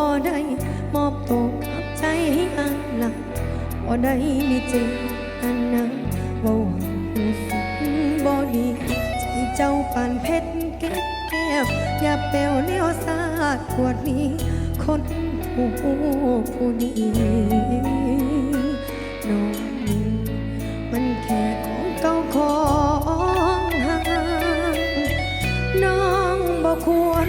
บ่ได้มอบตัวกับใจให้อายหลังบ่ได้มีเจตอันนั้นว่าหวังฝันบ่ดีใจเจ้าปานเพชรเก็บแก้วอย่าเปลวเลี้ยวซาดขวดนี้ คนผู้ผู้ดีน้องนี้มันแค่ของเก่าของห่างน้องบ่ควร